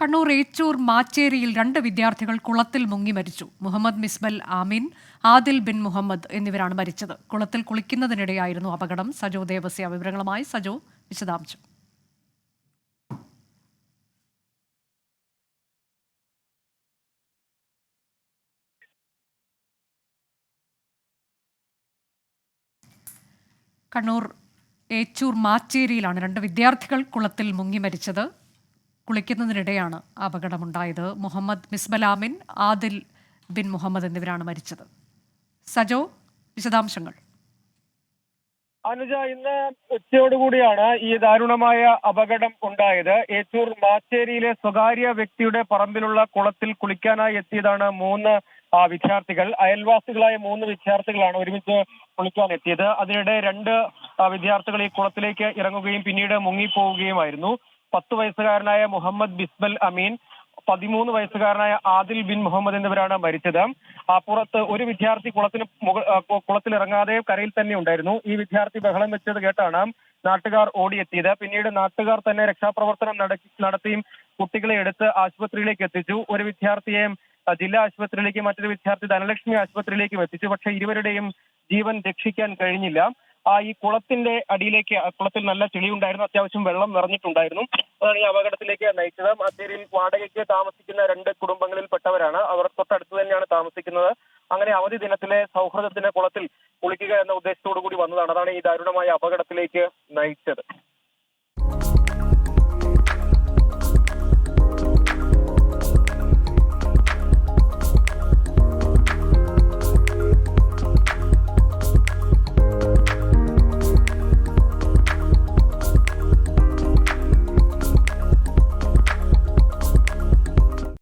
കണ്ണൂർ ഏച്ചൂർ മാച്ചേരിയിൽ രണ്ട് വിദ്യാർത്ഥികൾ കുളത്തിൽ മുങ്ങി മരിച്ചു. മുഹമ്മദ് മിസ്ബൽ ആമിൻ ആദിൽ ബിൻ മുഹമ്മദ് എന്നിവരാണ് മരിച്ചത്. കുളത്തിൽ കുളിക്കുന്നതിനിടെയായിരുന്നു അപകടം. സജോ ദേവസ്യ വിവരങ്ങളുമായി സജോ വിശദാംശം. കണ്ണൂർ ഏച്ചൂർ മാച്ചേരിയിലാണ് രണ്ട് വിദ്യാർത്ഥികൾ കുളത്തിൽ മുങ്ങി മരിച്ചത്. കുളിക്കുന്നതിനിടെയാണ് അപകടമുണ്ടായത്. മുഹമ്മദ് മിസ്ബലാമിൻ ആദിൽ ബിൻ മുഹമ്മദ് എന്നിവരാണ് മരിച്ചത്. സജോ വിശദാംശങ്ങൾ. അനുജ ഇന്ന് ഉച്ചയോടുകൂടിയാണ് ഈ ദാരുണമായ അപകടം ഉണ്ടായത്. ഏച്ചൂർ മാച്ചേരിയിലെ സ്വകാര്യ വ്യക്തിയുടെ പറമ്പിലുള്ള കുളത്തിൽ കുളിക്കാനായി എത്തിയതാണ് മൂന്ന് വിദ്യാർത്ഥികൾ. അയൽവാസികളായ മൂന്ന് വിദ്യാർത്ഥികളാണ് ഒരുമിച്ച് കുളിക്കാൻ എത്തിയത്. അതിനിടെ രണ്ട് വിദ്യാർത്ഥികൾ ഈ കുളത്തിലേക്ക് ഇറങ്ങുകയും പിന്നീട് മുങ്ങിപ്പോവുകയുമായിരുന്നു. പത്ത് വയസ്സുകാരനായ മുഹമ്മദ് ബിസ്മൽ അമീൻ പതിമൂന്ന് വയസ്സുകാരനായ ആദിൽ ബിൻ മുഹമ്മദ് എന്നിവരാണ് മരിച്ചത്. അപ്പുറത്ത് ഒരു വിദ്യാർത്ഥി കുളത്തിന് കുളത്തിലിറങ്ങാതെ കരയിൽ തന്നെ ഉണ്ടായിരുന്നു. ഈ വിദ്യാർത്ഥി ബഹളം വെച്ചത് കേട്ടാണ് നാട്ടുകാർ ഓടിയെത്തിയത്. പിന്നീട് നാട്ടുകാർ തന്നെ രക്ഷാപ്രവർത്തനം നടത്തി നടത്തിയും കുട്ടികളെ എടുത്ത് ആശുപത്രിയിലേക്ക് എത്തിച്ചു. ഒരു വിദ്യാർത്ഥിയെ ജില്ലാ ആശുപത്രിയിലേക്ക് മറ്റൊരു വിദ്യാർത്ഥി ധനലക്ഷ്മി ആശുപത്രിയിലേക്കും എത്തിച്ചു. പക്ഷേ ഇരുവരുടെയും ജീവൻ രക്ഷിക്കാൻ കഴിഞ്ഞില്ല. ഈ കുളത്തിന്റെ അടിയിലേക്ക് കുളത്തിൽ നല്ല ചെളിയുണ്ടായിരുന്നു. അത്യാവശ്യം വെള്ളം നിറഞ്ഞിട്ടുണ്ടായിരുന്നു. അതാണ് ഈ അപകടത്തിലേക്ക് നയിച്ചത്. മധ്യയിൽ വാടകയ്ക്ക് താമസിക്കുന്ന രണ്ട് കുടുംബങ്ങളിൽ പെട്ടവരാണ് അവർ തൊട്ടടുത്ത് തന്നെയാണ് താമസിക്കുന്നത്. അങ്ങനെ അവധി ദിനത്തിലെ സൗഹൃദത്തിന്റെ കുളത്തിൽ കുളിക്കുക എന്ന ഉദ്ദേശത്തോടു കൂടി വന്നതാണ് അതാണ് ഈ ദാരുണമായ അപകടത്തിലേക്ക് നയിച്ചത്.